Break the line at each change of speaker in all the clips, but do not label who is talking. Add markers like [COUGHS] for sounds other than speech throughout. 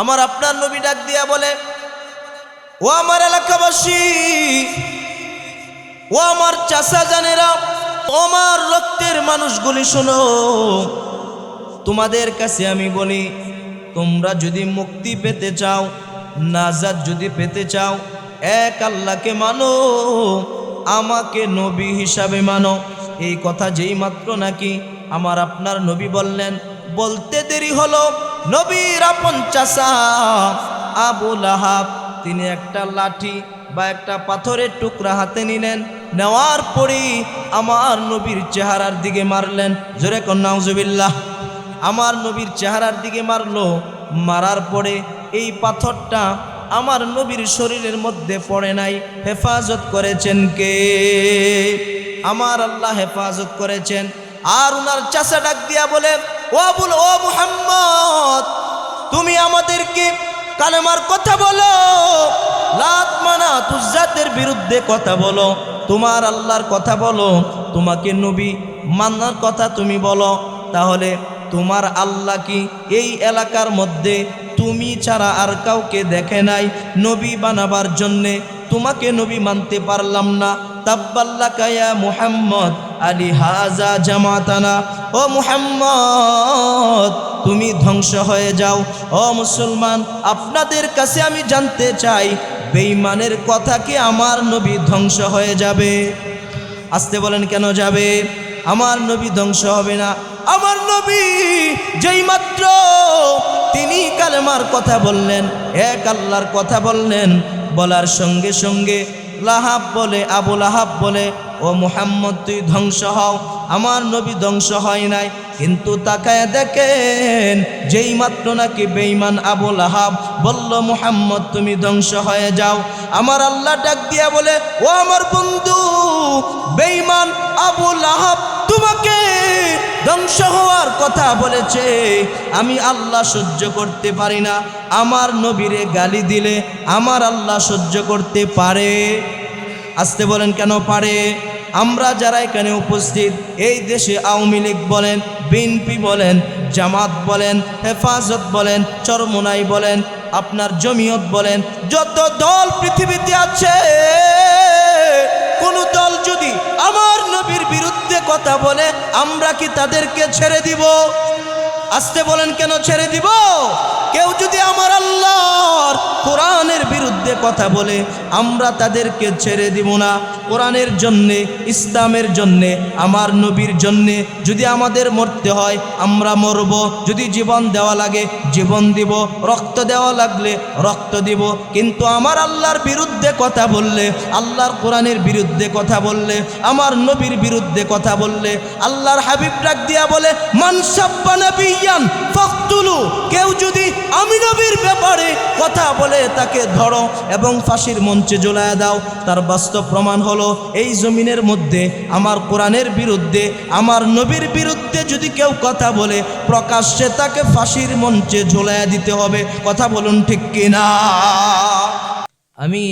আমার আপনার নবী ডাক দিয়া বলে, ও আমার এলাকাবাসী, ও আমার চাষা জানেরা আমার রক্তের মানুষগুলি শোনো। তোমাদের কাছে আমি বলি, তোমরা যদি মুক্তি পেতে চাও নাজাদ যদি পেতে চাও, এক আল্লাহকে মানো, আমাকে নবী হিসাবে মানো। এই কথা যেই মাত্র নাকি আমার আপনার নবী বললেন বলতে দেরি হলো। নবীর আপন চাষা আবুল আহাব তিনি একটা লাঠি বা একটা পাথরের টুকরা হাতে নিলেন, নেওয়ার পরেই আমার নবীর চেহারার দিকে মারলেন। জোরে কন্যাউজুবিল্লাহ আমার নবীর চেহারার দিকে মারলো। মারার পরে এই পাথরটা আমার নবীর শরীরের মধ্যে পড়ে নাই। হেফাজত করেছেন কে? আমার আল্লাহ হেফাজত করেছেন। আর উনার চাষা ডাক দিয়া বলে ও আবুল ও মুহাম্মদ, তুমি আমাদেরকে কালেমার কথা বলো। লাত মানা তুজাতের বিরুদ্ধে কথা বলো। তোমার আল্লাহর কথা বলো, তোমাকে নবী মান্নার কথা তুমি বলো। তাহলে তোমার আল্লাহ কি এই এলাকার মধ্যে তুমি ছাড়া আর কাউকে দেখে নাই? নবী বানাবার জন্যে তোমাকে নবী মানতে পারলাম না। তাব্বাল্লা কায়া মুহাম্মদ আলী হাজা জামাতানা। ও মুহাম্মদ, তুমি ধ্বংস হয়ে যাও। ও মুসলমান, আপনাদের কাছে আমি জানতে চাই, বেঈমানের কথা কি আমার নবী ধ্বংস হয়ে যাবে? আসতে বলেন, কেন যাবে? আমার নবী ধ্বংস হবে না। আমার নবী যেই মাত্র তিনি কালেমার কথা বললেন, এক আল্লাহর কথা বললেন, বলার সঙ্গে সঙ্গে লাহাব বলে আবুল আহাব বলে ও মুহাম্মদ, তুই ধ্বংস হও। আমার নবী ধ্বংস হয় নাই, কিন্তু তাকায় দেখেন যেই মাত্র নাকি বেঈমান আবুল আহাব বলল, মুহাম্মদ, তুমি ধ্বংস হয়ে যাও। আমার আল্লাহ ডাক দিয়া বলে, ও আমার বন্ধু, বেঈমান আবুল আহাব তোমাকে ধ্বংস হওয়ার কথা বলেছে। আমি আল্লাহ সহ্য করতে পারি না। আমার নবীরে গালি দিলে আমার আল্লাহ সহ্য করতে পারে। আসতে বলেন, কেন পারে? আমরা যারা এখানে উপস্থিত, এই দেশে আওয়ামী লীগ বলেন বিএনপি বলেন, জামাত বলেন, হেফাজত বলেন, চরমোনাই বলেন, আপনার জমিয়ত বলেন, যত দল পৃথিবীতে আছে, কোন দল যদি আমার নবীর বিরুদ্ধে কথা বলে, আমরা কি তাদেরকে ছেড়ে দিব? আসতে বলেন কেন ছেড়ে দিব? কেউ যদি আমার আল্লাহর বিরুদ্ধে কথা বলে, আমরা তাদেরকে ছেড়ে দিব না। কোরআনের জন্যে, ইসলামের জন্যে, আমার নবীর জন্যে, যদি আমাদের মরতে হয়, আমরা মরব। যদি জীবন দেওয়া লাগে, জীবন দিব। রক্ত দেওয়া লাগলে রক্ত দিব। কিন্তু আমার আল্লাহর বিরুদ্ধে কথা বললে, আল্লাহর কোরআনের বিরুদ্ধে কথা বললে, আমার নবীর বিরুদ্ধে কথা বললে, আল্লাহর হাবিব ডাক দিয়া বলে মানসাব্বা নবিয়ান ফখতুলু কেউ যদি আমি নবীর ব্যাপারে কথা বলে তাকে ধরো এবং ফাঁসির মঞ্চে জ্বলায় দাও। তার বাস্তব প্রমাণ হলো, এই জমিনের মধ্যে, আমার কোরআনের বিরুদ্ধে, আমার নবীর বিরুদ্ধে যদি কেউ কথা বলে, প্রকাশ্যে তাকে ফাঁসির মঞ্চে ঝোলায়া দিতে হবে। কথা বলুন ঠিক কিনা? আমি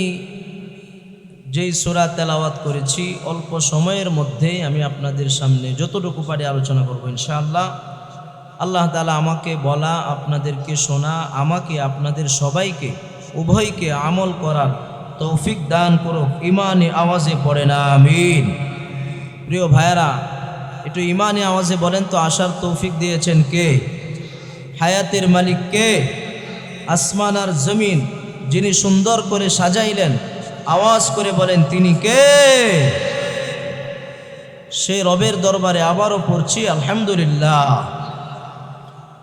যেই সোরা তেলাওয়াত করেছি, অল্প সময়ের মধ্যে আমি আপনাদের সামনে যতটুকু পারি আলোচনা করব ইনশাআল্লাহ। আল্লাহ তালা আমাকে বলা, আপনাদেরকে শোনা, আমাকে, আপনাদের সবাইকে উভয়কে আমল করার তৌফিক দান করুক, ইমানে আওয়াজে পড়ে না, আমিন। প্রিয় ভাইয়ারা, একটু ইমানে আওয়াজে বলেন তো, আসার তৌফিক দিয়েছেন কে? হায়াতের মালিক কে? আসমান আর জমিন, যিনি সুন্দর করে সাজাইলেন, আওয়াজ করে বলেন, তিনি কে? সে রবের দরবারে আবারও পড়ছি, আলহামদুলিল্লাহ।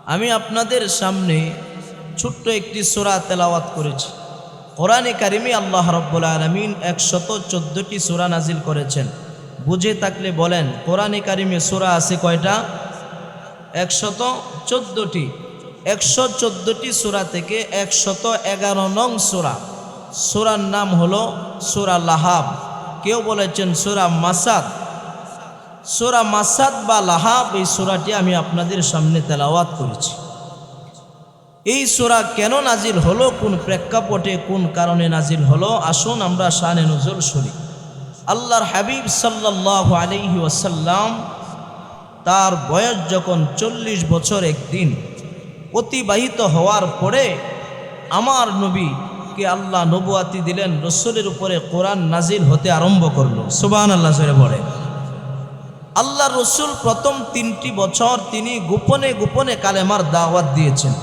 আমি আপনাদের সামনে ছোট্ট একটি সোরা তেলাওয়াত করেছি। কোরআনে কারিমি আল্লাহ রব্বুল আলমিন একশত চোদ্দোটি সোরা নাজিল করেছেন। বুঝে থাকলে বলেন, কোরআনে কারিমে সোরা আছে কয়টা? একশত চোদ্দোটি। একশো চোদ্দোটি সোরা থেকে একশত এগারো নং সোরা। সোরার নাম হলো সোরা লাহাব। কেউ বলেছেন সোরা মাসাদ। সোরা মাসাদ বা লাহাব এই সোরাটি আমি আপনাদের সামনে তেলাওয়াত করেছি। এই সোরা কেন নাজিল হলো? কোন প্রেক্ষাপটে, কোন কারণে নাজিল হলো? আসুন আমরা শানে নজর শুনি আল্লাহর হাবিব সাল্লাহ আলহি ওয়াসাল্লাম তার বয়স যখন চল্লিশ বছর একদিন অতিবাহিত হওয়ার পরে আমার নবী কে আল্লাহ নবুয়াতি দিলেন, রসুলের উপরে কোরআন নাজিল হতে আরম্ভ করল। সুবান আল্লাহ সরে পড়ে আল্লাহ রসুল প্রথম তিনটি বছর তিনি গোপনে গোপনে কালেমার দাওয়াত দিয়েছেন।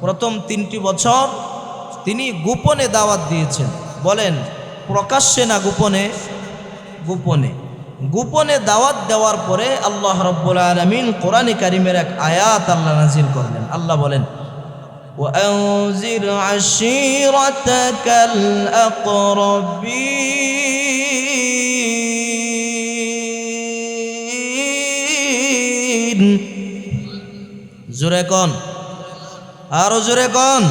প্রথম তিনটি বছর তিনি গোপনে দাওয়াত দিয়েছেন বলেন প্রকাশ্যে না গোপনে গোপনে গোপনে দাওয়াত দেওয়ার পরে আল্লাহ রব্বুল আলমিন কোরআন কারিমের এক আয়াত আল্লাহ নাজিল করলেন আল্লাহ বলেন وأنذر عشيرتك الأقربين জোরে কন আরও জোরে কন।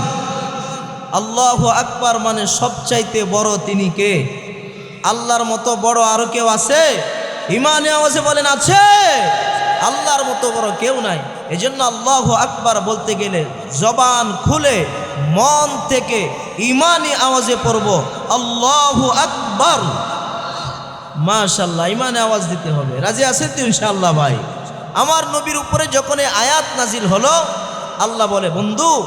আল্লাহ আকবার মানে সবচাইতে বড় তিনি কে? আল্লাহর মতো বড় আরও কেউ আছে? ইমানে আওয়াজে বলেন, আছে। আল্লাহর মতো বড় কেউ নাই। এজন্য আল্লাহ আকবার বলতে গেলে জবান খুলে মন থেকে ইমানি আওয়াজে পড়ব, আল্লাহ আকবার। মাশাল্লাহ ইমানে আওয়াজ দিতে হবে। রাজি আছেন তো ইনশাআল্লাহ ভাই? আমার নবীর উপরে যখন আয়াত নাজিল হলো আল্লাহ বলে, বন্ধু,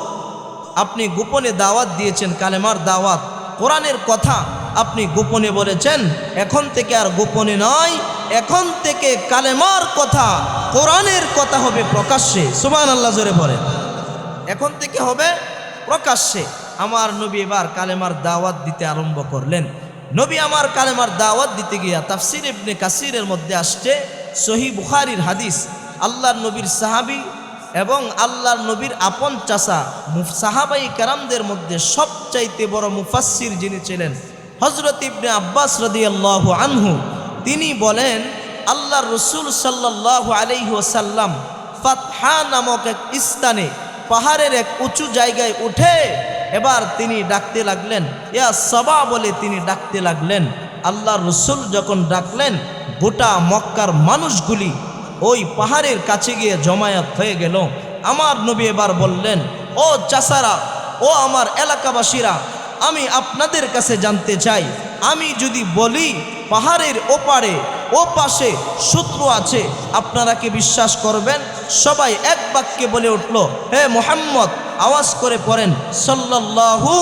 আপনি গোপনে দাওয়াত দিয়েছেন, কালেমার দাওয়াত। কোরআনের কথা আপনি গোপনে বলেছেন। এখন থেকে আর গোপনে নয়, এখন থেকে কালেমার কথা, কোরআনের কথা হবে প্রকাশ্যে। সুমান আল্লাহ জোরে বলেন। এখন থেকে হবে প্রকাশ্যে। আমার নবী এবার কালেমার দাওয়াত দিতে আরম্ভ করলেন। নবী আমার কালেমার দাওয়াত দিতে গিয়া তাফসির ইবনে কাসিরের মধ্যে আসছে সহি বুখারির হাদিস। আল্লাহর নবীর সাহাবি এবং আল্লাহর নবীর আপন চাষা সাহাবাই কারামদের মধ্যে সবচাইতে বড় মুফাসির যিনি ছিলেন হজরত ইবনে আব্বাস রদি আল্লাহ আনহু, তিনি বলেন, আল্লাহর রসুল সাল্লাহ আলাইহি ওসাল্লাম ফাতহা নামক এক স্থানে পাহাড়ের এক উঁচু জায়গায় উঠে এবার তিনি ডাকতে লাগলেন। ইয়া সবা বলে তিনি ডাকতে লাগলেন। আল্লাহ রসুল যখন ডাকলেন, গোটা মক্কার মানুষগুলি ওই পাহাড়ের কাছে গিয়ে জমায়েত হয়ে গেল। আমার নবী এবার বললেন, ও চাষারা, ও আমার এলাকাবাসীরা, আমি আপনাদের কাছে জানতে চাই। আমি যদি বলি পাহাড়ের ওপারে ও পাশে শত্রু আছে, আপনারা কি বিশ্বাস করবেন? সবাই এক বাক্যে বলে উঠল, হে মোহাম্মদ, আওয়াজ করে পড়েন, সাল্লাল্লাহু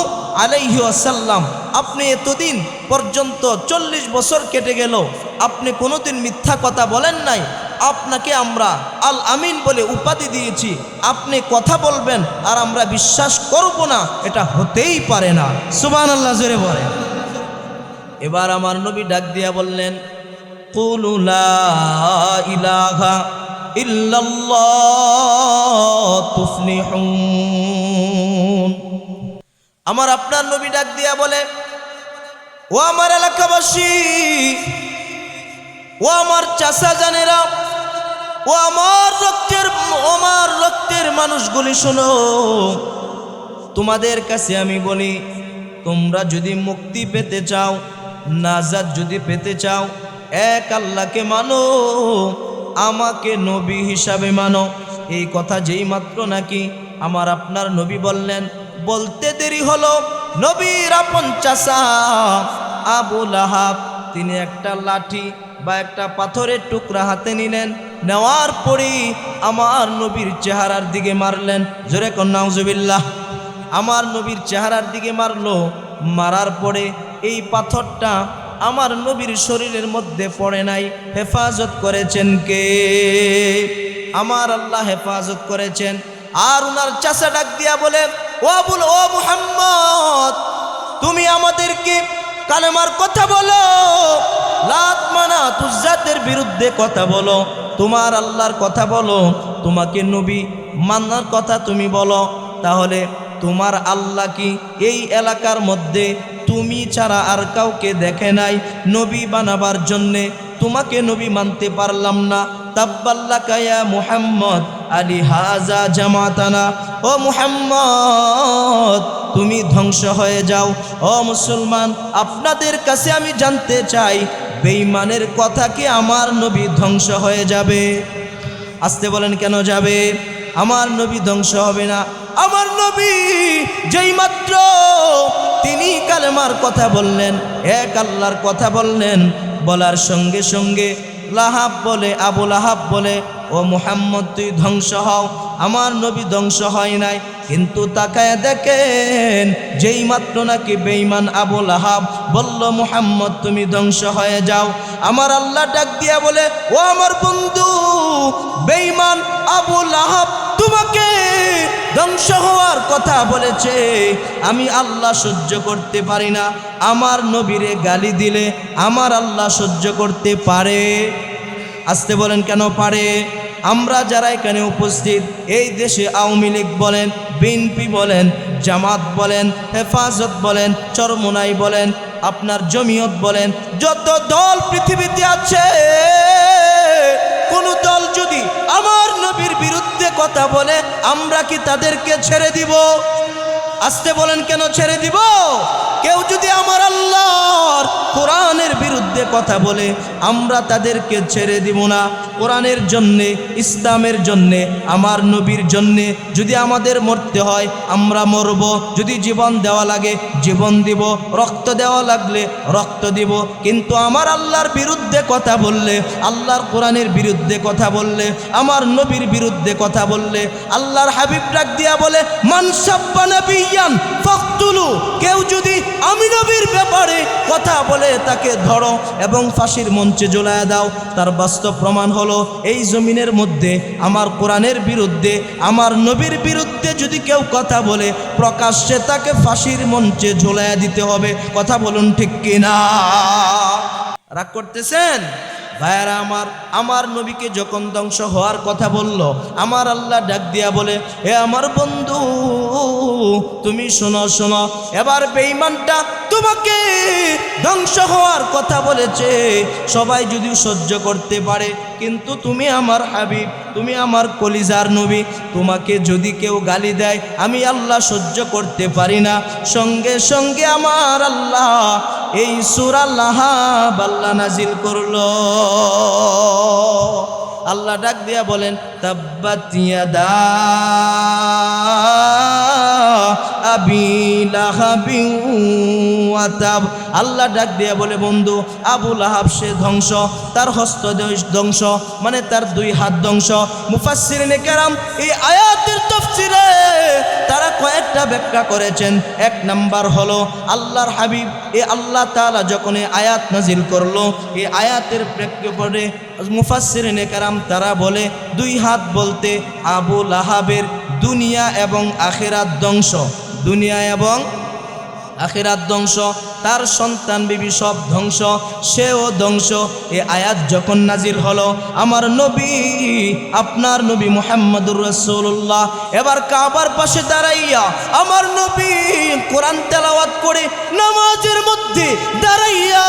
আলাইহি আসাল্লাম আপনি এতদিন পর্যন্ত চল্লিশ বছর কেটে গেল, আপনি কোনোদিন মিথ্যা কথা বলেন নাই, আপনাকে আমরা আল আমিন বলে উপাধি দিয়েছি, আপনি কথা বলবেন আর আমরা বিশ্বাস করব না, এটা হতেই পারে না। সুবান আল্লাহ জোরে বলেন। এবার আমার নবী ডাক দিয়া বললেন ইল্লাল্লাহ তুফলিহুন আমার আপনার নবী ডাক দিয়া বলে, ও আমার এলাকাবাসী, ও আমার চাষা জানেরা, ও আমার রক্তের আমার রক্তের মানুষগুলি শোনো। তোমাদের কাছে আমি বলি, তোমরা যদি মুক্তি পেতে চাও নাজাদ যদি পেতে চাও, এক আল্লাহকে মানো, আমাকে নবী হিসাবে মানো। এই কথা যেই মাত্র নাকি আমার আপনার নবী বললেন। বলতে দেরি হলো। নবীর আপন আবুল আহাব তিনি একটা লাঠি বা একটা পাথরের টুকরা হাতে নিলেন, নেওয়ার পরেই আমার নবীর চেহারার দিকে মারলেন। জোরে কন্যাউজুবিল্লাহ আমার নবীর চেহারার দিকে মারলো। মারার পরে এই পাথরটা আমার নবীর শরীরের মধ্যে পড়ে নাই। হেফাজত করেছেন কে? আমার আল্লাহ হেফাজত করেছেন। আর ওনার চাষা ডাক দিয়া বলে ও বল, ও মুহাম্মদ, তুমি আমাদেরকে কালেমার কথা বলো, লাত মানা তুজাতের বিরুদ্ধে কথা বলো, তোমার আল্লাহর কথা বলো, তোমাকে নবী মান্নার কথা তুমি বলো, তাহলে তোমার আল্লাহ কি এই এলাকার মধ্যে তুমি ছাড়া আর কাউকে দেখে নাই, নবী বানাবার জন্যে তোমাকে নবী মানতে পারলাম না তাব্বাল্লা কায়া মুহাম্মদ আলী হাজা জামাতানা, ও মুহাম্মদ, তুমি ধ্বংস হয়ে যাও। ও মুসলমান, আপনাদের কাছে আমি জানতে চাই, বেঈমানের কথা কি আমার নবী ধ্বংস হয়ে যাবে? আসতে বলেন কেন যাবে? আমার নবী ধ্বংস হবে না। আমার নবী যেই মাত্র তিনি কালেমার কথা বললেন, এক আল্লাহর কথা বললেন, বলার সঙ্গে সঙ্গে লাহাব বলে, আবু লাহাব বলে ও মুহাম্মদ, তুই ধ্বংস হও। আমার নবী ধ্বংস হয় নাই। কিন্তু তাকায় দেখেন, যেই মাত্র নাকি বেঈমান আবুল আহাব বলল, মুহাম্মদ, তুমি ধ্বংস হয়ে যাও। আমার আল্লাহ ডাক দিয়া বলে, ও আমার বন্ধু, বেঈমান আবুল আহাব তোমাকে ধ্বংস হওয়ার কথা বলেছে। আমি আল্লাহ সহ্য করতে পারি না। আমার নবীরে গালি দিলে আমার আল্লাহ সহ্য করতে পারে। আসতে বলেন, কেন পারে? আমরা যারা এখানে উপস্থিত, এই দেশে আওয়ামী লীগ বলেন, বিএনপি বলেন, জামাত বলেন, হেফাজত বলেন, চরমোনাই বলেন, আপনার জমিয়ত বলেন, যত দল পৃথিবীতে আছে, কোন দল যদি আমার নবীর বিরুদ্ধে কথা বলে, আমরা কি তাদেরকে ছেড়ে দিব? আসতে বলেন কেন ছেড়ে দিব? কেউ যদি আমার আল্লাহর কোরআনের বিরুদ্ধে কথা বলে, আমরা তাদেরকে ছেড়ে দিব না। কোরআনের জন্যে, ইসলামের জন্যে, আমার নবীর জন্যে, যদি আমাদের মরতে হয়, আমরা মরব। যদি জীবন দেওয়া লাগে, জীবন দিব। রক্ত দেওয়া লাগলে রক্ত দিব। কিন্তু আমার আল্লাহর বিরুদ্ধে কথা বললে, আল্লাহর কোরআনের বিরুদ্ধে কথা বললে, আমার নবীর বিরুদ্ধে কথা বললে, আল্লাহর হাবিব ডাক দিয়া বলে ফখতুলু কেউ যদি আমি নবীর ব্যাপারে কথা বলে তাকে ধরো এবং ফাঁসির মঞ্চে জ্বলায় দাও। তার বাস্তব প্রমাণ হলো, এই জমিনের মধ্যে, আমার কোরআনের বিরুদ্ধে, আমার নবীর বিরুদ্ধে যদি কেউ কথা বলে, প্রকাশ্যে তাকে ফাঁসির মঞ্চে ঝোলায় দিতে হবে। কথা বলুন ঠিক কিনা? রাগ করতেছেন? ভাইয়ারা, আমার আমার নবীকে যখন ধ্বংস হওয়ার কথা বলল, আমার আল্লাহ ডাক দিয়া বলে, হে আমার বন্ধু, তুমি শোনো শোনো, এবার বেইমানটা তোমাকে ধ্বংস হওয়ার কথা বলেছে। সবাই যদি সহ্য করতে পারে কিন্তু তুমি আমার হাবিব, তুমি আমার কলিজার নবী, তোমাকে যদি কেউ গালি দেয়, আমি আল্লাহ সহ্য করতে পারি না। সঙ্গে সঙ্গে আমার আল্লাহ এই সুরাল্লাহ বাল্লা নাজিল করল। আল্লাহ ডাক দিয়া বলেন, তাব্বাত দা আবি লাহাবিন ওয়া তাব আল্লাহ ডাক দিয়া বলে, বন্ধু, আবু লাহাব সে ধ্বংস, তার হস্ত ধ্বংস মানে তার দুই হাত ধ্বংস। মুফাসসিরিনে কেরাম এই আয়াতের তাফসিরে তারা কয়েকটা ব্যাখ্যা করেছেন। এক নাম্বার হলো, আল্লাহর হাবিব, এ আল্লাহ তাআলা যখন এই আয়াত নাজিল করল এই আয়াতের প্রেক্ষাপটে মুফাসসিরিনে কেরাম তারা বলে, দুই হাত বলতে আবু লাহাবের দুনিয়া এবং আখেরাত ধ্বংস। দুনিয়া এবং আখেরাত ধ্বংস, তার সন্তান বিবি সব ধ্বংস, সেও ধ্বংস। এ আয়াত যখন নাজির হলো, আমার নবী, আপনার নবী মোহাম্মদুর রসুল্লাহ এবার কাবার পাশে দাঁড়াইয়া আমার নবী কোরআন তেলাওয়াত করে নামাজের মধ্যে দাঁড়াইয়া,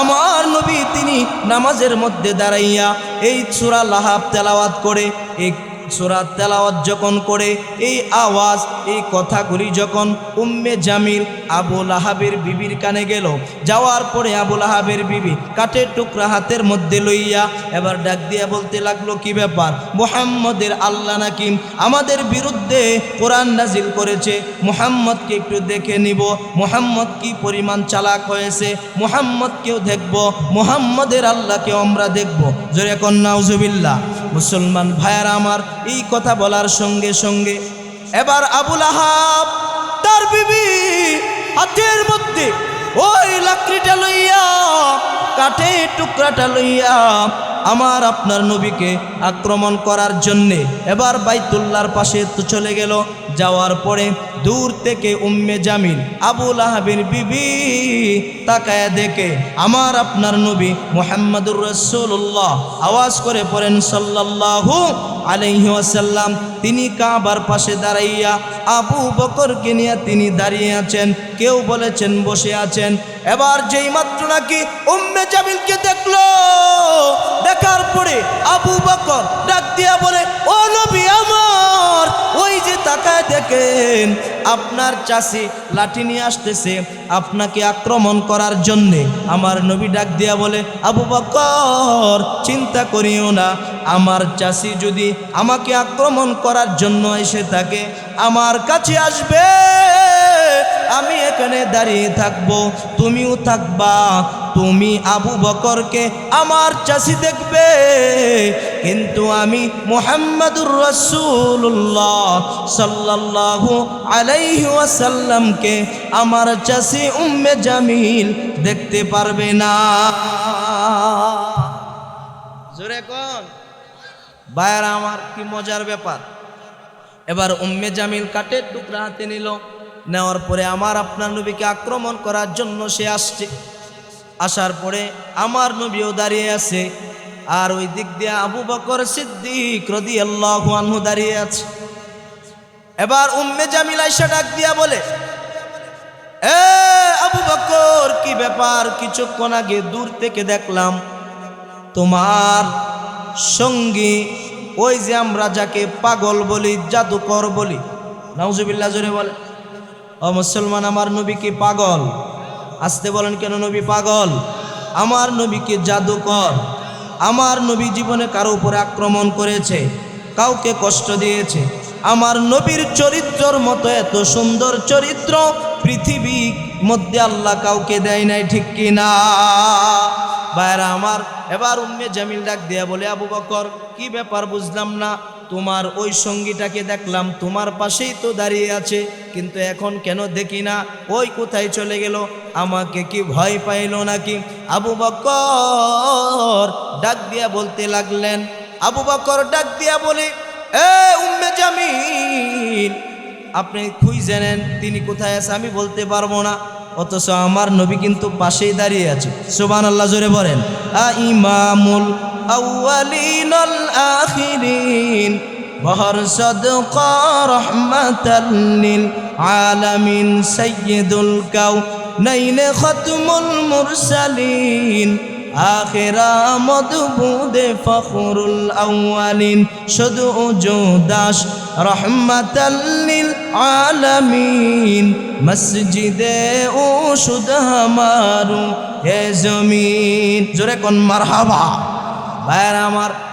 আমার নবী তিনি নামাজের মধ্যে দাঁড়াইয়া এই সুরা লাহাব তেলাওয়াত করে এই সুরাত তেলাওয়াত যখন করে, এই আওয়াজ, এই কথাগুলি যখন উম্মে জামিল আবুল আহাবের বিবির কানে গেল, যাওয়ার পরে আবুল আহাবের বিবি কাঠের টুকরা হাতের মধ্যে লইয়া এবার ডাক দিয়া বলতে লাগল, কি ব্যাপার? মোহাম্মদের আল্লাহ নাকি আমাদের বিরুদ্ধে কোরআন নাজিল করেছে? মোহাম্মদকে একটু দেখে নিব, মোহাম্মদ কি পরিমাণ চালাক হয়েছে? মোহাম্মদকেও দেখব, মোহাম্মদের আল্লাহকেও আমরা দেখব। জোরে কন্যাউজুবিল্লা মুসলমান ভাইয়ার আমার, এই কথা বলার সঙ্গে সঙ্গে এবার আবুল আহাব তার বিবি হাতের মধ্যে ওই লাকড়িটা লইয়া, কাঠে টুকরাটা লইয়া আমার আপনার নবীকে আক্রমণ করার জন্যে এবার বাইতুল্লার পাশে তো চলে গেল। যাওয়ার পরে দূর থেকে উম্মে জামিন আবুল আহাবের বিবি তাকায় দেখে, আমার আপনার নবী মোহাম্মদুর রসুল্লাহ আওয়াজ করে পড়েন, সাল্লাল্লাহু আলাইহি ওয়াসাল্লাম। তিনি কাবার পাশে দাঁড়াইয়া আবু বকরকে নিয়ে তিনি দাঁড়িয়ে আছেন, কেউ বলেছেন বসে আছেন। এবার যেই মাত্র নাকি উম্মে জামিলকে দেখল, দেখার পরে আবু বকর ডাক দিয়া বলে, ও নবী আমার, ওই যে তাকায় দেখেন, আপনার চাষি লাঠি নিয়ে আসতেছে আপনাকে আক্রমণ করার জন্যে। আমার নবী ডাক দিয়া বলে, আবু বকর, চিন্তা করিও না, আমার চাষি যদি আমাকে আক্রমণ করার জন্য এসে থাকে, আমার কাছে আসবে। আমি এখানে দাঁড়িয়ে থাকব, তুমিও থাকবা, তুমি আবু বকরকে আমার চাষি দেখবে। কিন্তু আমি মোহাম্মদুর রসুল্লাহ সাল্লাল্লাহু আলাইহি ওয়াসাল্লামকে আমার চাষি উম্মে জামিল দেখতে পারবে না। জোরে কোন। বায়ার আমার কি মজার ব্যাপার? এবার উম্মে জামিল কাঠের টুকরা হাতে নিল, নেওয়ার পরে আমার আপনার নবীকে আক্রমণ করার জন্য সে আসছে। আসার পরে আমার নবীও দাঁড়িয়ে আছে আর ওই দিক দিয়ে আবু বকর সিদ্দিক রদি আল্লাহ আনহু দাঁড়িয়ে আছে। এবার উম্মে জামিল আইসা ডাক দিয়া বলে, এ আবু বকর, কি ব্যাপার? কিছুক্ষণ আগে দূর থেকে দেখলাম তোমার সঙ্গী, ওই যে আমরা যাকে পাগল বলি, জাদুকর বলি। নাউজুবিল্লাহ, জোরে বলে, ও মুসলমান, আমার নবী কি পাগল? আসতে বলেন, কেন নবী পাগল? আমার নবীকে জাদুকর? আমার নবী জীবনে কারও উপরে আক্রমণ করেছে, কাউকে কষ্ট দিয়েছে। আমার নবীর চরিত্রর মতো এত সুন্দর চরিত্র পৃথিবী মধ্যে আল্লাহ কাউকে দেয় নাই, ঠিক কিনা বাইরা আমার, এবার উম্মে জামিল ডাক দিয়া বলে, আবু বকর, কি ব্যাপার বুঝলাম না? তোমার ওই সঙ্গীটাকে দেখলাম, তোমার পাশেই তো দাঁড়িয়ে আছে, কিন্তু এখন কেন দেখি না? ওই কোথায় চলে গেল? আমাকে কি ভয় পাইল নাকি? আবু বকর ডাক দিয়া বলতে লাগলেন, আবু বকর ডাক দিয়া বলে, এ উম্মে জামিল, আপনি খুঁজ জানেন তিনি কোথায় আছে আমি বলতে পারব না। অথচ আমার নবী কিন্তু পাশেই দাঁড়িয়ে আছে। সুবান আল্লাহ জোরে বলেন, আ ইমামুল আলামিন, সাইয়্যিদুল কাউ নাইনে খতমুল মুরসালিন। আখেরা মধুবুদে ফখরুল আউয়ালিন, শুধু দাস রহমাতাল্লিল আলমিন। মসজিদে ও শুধ হামারু, হে জমিন, জোরে কোন মারহাবা। ভাইয়ার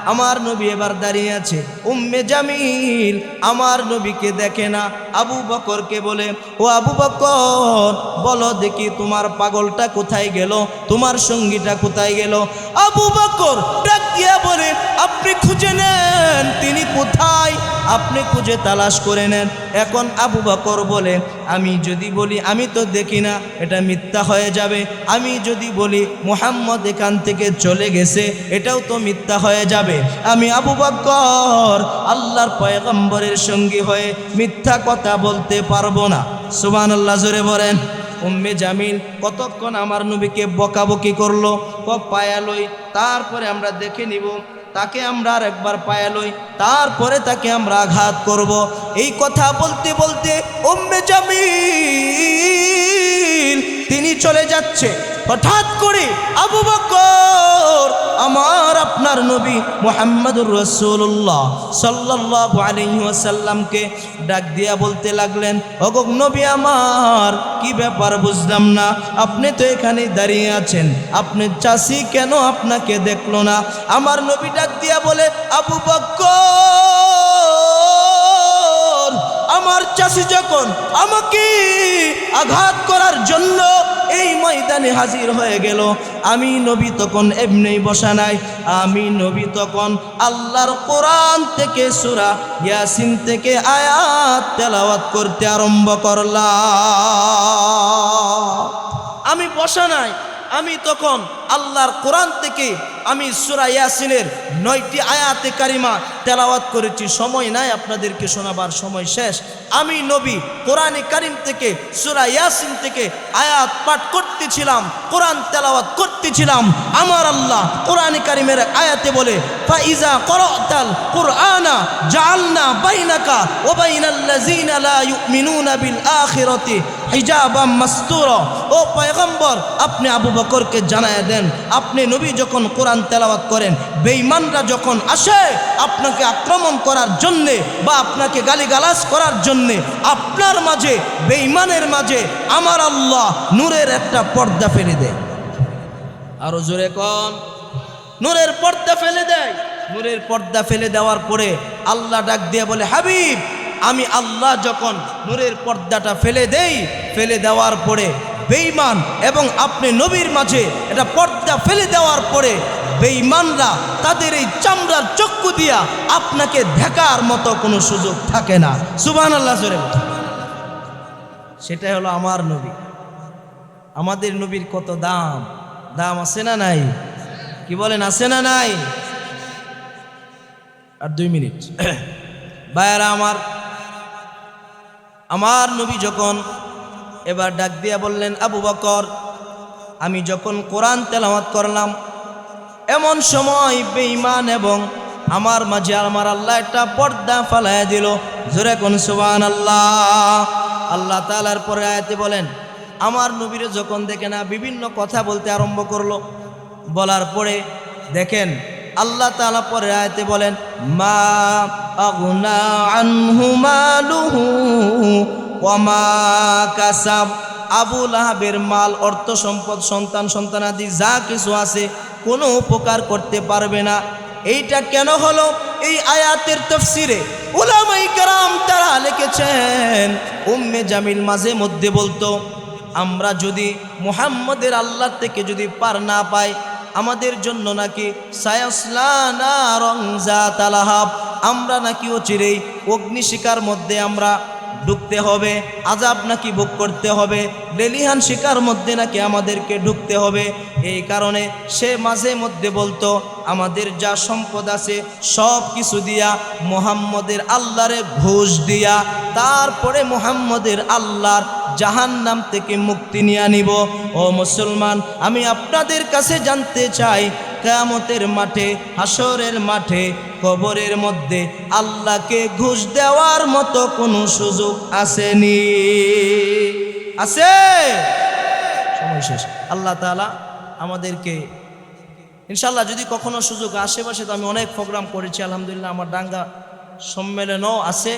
আমার নবী এবার দাঁড়িয়ে আছে। উম্মে জামিল আমার নবীকে দেখে না। আবু বকরকে বলে, ও আবু বকর, বলো দেখি তোমার পাগলটা কোথায় গেল? তোমার সঙ্গীটা কোথায় গেল? আবু বকর ডাকিয়া বলে, আপনি খুঁজে নেন, তিনি কোথায়? আপনি খুঁজে তালাশ করে নেন। এখন আবু বকর বলে, আমি যদি বলি, আমি তো দেখি না, এটা মিথ্যা হয়ে যাবে। আমি যদি বলি, মোহাম্মদ এখান থেকে চলে গেছে, এটাও তো মিথ্যা হয়ে যাবে। আমি আবু বকর, আল্লাহর পয়গম্বরের সঙ্গী হয়ে মিথ্যা কথা বলতে পারব না। সুবান আল্লাহ জোরে বলেন। উম্মে জামিল কতক্ষণ আমার নবীকে বকাবকি করল ক পায়ালই তারপরে আমরা দেখে নিব তাকে আমরা আর একবার পায়ে লই, তারপরে তাকে আমরা আঘাত করব। এই কথা বলতে বলতে অম্বে জামিল, তিনি চলে যাচ্ছে। হঠাৎ করে আবু বকর আপনার নবী মোহাম্মদুর রসুল্লাহ সাল্লাহ আলাইহি ওয়াসাল্লামকে ডাক দিয়া বলতে লাগলেন অগক নবী আমার, কি ব্যাপার বুঝলাম না, আপনি তো এখানে দাঁড়িয়ে আছেন, আপনি চাষি কেন আপনাকে দেখল না? আমার নবী ডাক দিয়া বলে, আবু বকর আমার চাষি যখন আমাকে আঘাত করার জন্য এই ময়দানে হাজির হয়ে গেল, আমি নবী তখন এমনি বসা নাই। আমি নবী তখন আল্লাহর কোরআন থেকে সুরা ইয়াসিন থেকে আয়াত তেলাওয়াত করতে আরম্ভ করলাম। আমি বসা নাই, আমি তখন আল্লাহর কোরআন থেকে আমি সুরা ইয়াসিনের নয়টি আয়াতে কারিমা তেলাওয়াত করেছি। সময় নাই আপনাদেরকে শোনাবার, সময় শেষ। আমি নবী কোরআনে কারিম থেকে, সুরা ইয়াসিন থেকে আয়াত পাঠ করতেছিলাম, কোরআন তেলাওয়াত করতেছিলাম। আমার আল্লাহ কোরআনে কারিমের আয়াতে বলে, ফাইজা করাতাল কুরআনা জাআলনা বাইনাকা ওয়া বাইনাল্লাযিনা লা ইউমিনুনা বিল আখিরাতি হিজাবাম মাসতুরা। ও পয়গম্বর, আপনি আবু বকরকে জানায় দেন, আপনি নবী যখন কোরআন তেলাওয়াত করেন। বেঈমানরা যখন আসে, আপনাকে আক্রমণ করার জন্যে বা আপনাকে গালিগালাজ করার জন্যে, আপনার মাঝে, বেঈমানের মাঝে আমার আল্লাহ নূরের একটা পর্দা ফেলে দেয়। আরও জোরে কন। নূরের পর্দা ফেলে দেয়। নূরের পর্দা ফেলে দেওয়ার পরে আল্লাহ ডাক দিয়ে বলে, হাবিব, আমি আল্লাহ যখন নূরের পর্দাটা ফেলে দেই, ফেলে দেওয়ার পরে বেঈমান এবং আপনি নবীর মাঝে এটা পর্দা ফেলে দেওয়ার পরে বেঈমানরা তাদের এই চামড়ার চক্ষু দিয়া আপনাকে দেখার মতো কোনো সুযোগ থাকে না। সুবান আল্লাহ জোরে। সেটাই হলো আমার নবী। আমাদের নবীর কত দাম? দাম আছে না নাই? কি বলেন, আছে না নাই? আর দুই মিনিট। [COUGHS] বায়ারা আমার আমার নবী যখন এবার ডাক দিয়া বললেন, আবু বকর, আমি যখন কোরআন তেলাওয়াত করলাম এমন সময় বেঈমান এবং আমার মাঝে আমার আল্লাহ একটা পর্দা ফালাইয়া দিল। জোরে কোন সুবান আল্লাহ আল্লাহ তালার পরে আয়াতে বলেন, আমার নবীরে যখন দেখে না, বিভিন্ন কথা বলতে আরম্ভ করল। বলার পরে দেখেন, আল্লাহ তাআলা পরে আয়াতে বলেন, মা আগনা আনহু মালুহু ওয়া মা কাসাব। আবুল আহাবের মাল, অর্থ সম্পদ, সন্তান, সন্তানাদি, যা কিছু আছে, কোনো উপকার করতে পারবে না। এইটা কেন হলো? এই আয়াতের তফসিরে ওলামাই কারাম তারা লিখেছেন, উম্মে জামিল মাঝে মধ্যে বলতো, আমরা যদি মুহাম্মদের আল্লাহ থেকে যদি পার না পাই, আমাদের জন্য নাকি আমরা নাকি অচিরেই অগ্নিশিকার মধ্যে আমরা ঢুকতে হবে, আজাব নাকি ভোগ করতে হবে, লেলিহান শিকার মধ্যে নাকি আমাদেরকে ঢুকতে হবে? এই কারণে সে মাঝে মধ্যে বলতো, আমাদের যা সম্পদ আছে সব কিছু দিয়া মোহাম্মদের আল্লাহরে ঘুষ দিয়া, তারপরে মোহাম্মদের আল্লাহর জাহান নাম থেকে মুক্তি নিয়ে আনিব। ও মুসলমান, আমি আপনাদের কাছে জানতে চাই কেয়ামতের মাঠে হাসরের মাঠে, কবরের মধ্যে আল্লাহকে ঘুষ দেওয়ার মতো কোনো সুযোগ আসেনি। আছে? সময় শেষ। আল্লাহ তাআলা আমাদেরকে ইনশাল্লাহ যদি কখনো সুযোগ আশেপাশে, তো আমি অনেক প্রোগ্রাম করেছি, আলহামদুলিল্লাহ আমার ডাঙ্গা সম্মেলনও আছে।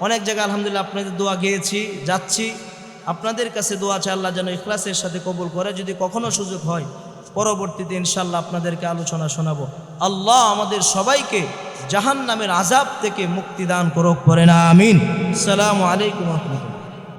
অনেক জায়গায় আলহামদুলিল্লাহ আপনাদের দোয়া গিয়েছি, যাচ্ছি। আপনাদের কাছে দোয়া আছে আল্লাহ যেন ইখলাসের সাথে কবুল করে। যদি কখনো সুযোগ হয় পরবর্তীতে ইনশাল্লাহ আপনাদেরকে আলোচনা শোনাবো। আল্লাহ আমাদের সবাইকে জাহান নামের আজাব থেকে মুক্তি দান করুক করে না, আমিন। সালামু আলাইকুম রহমতুল্লাহ।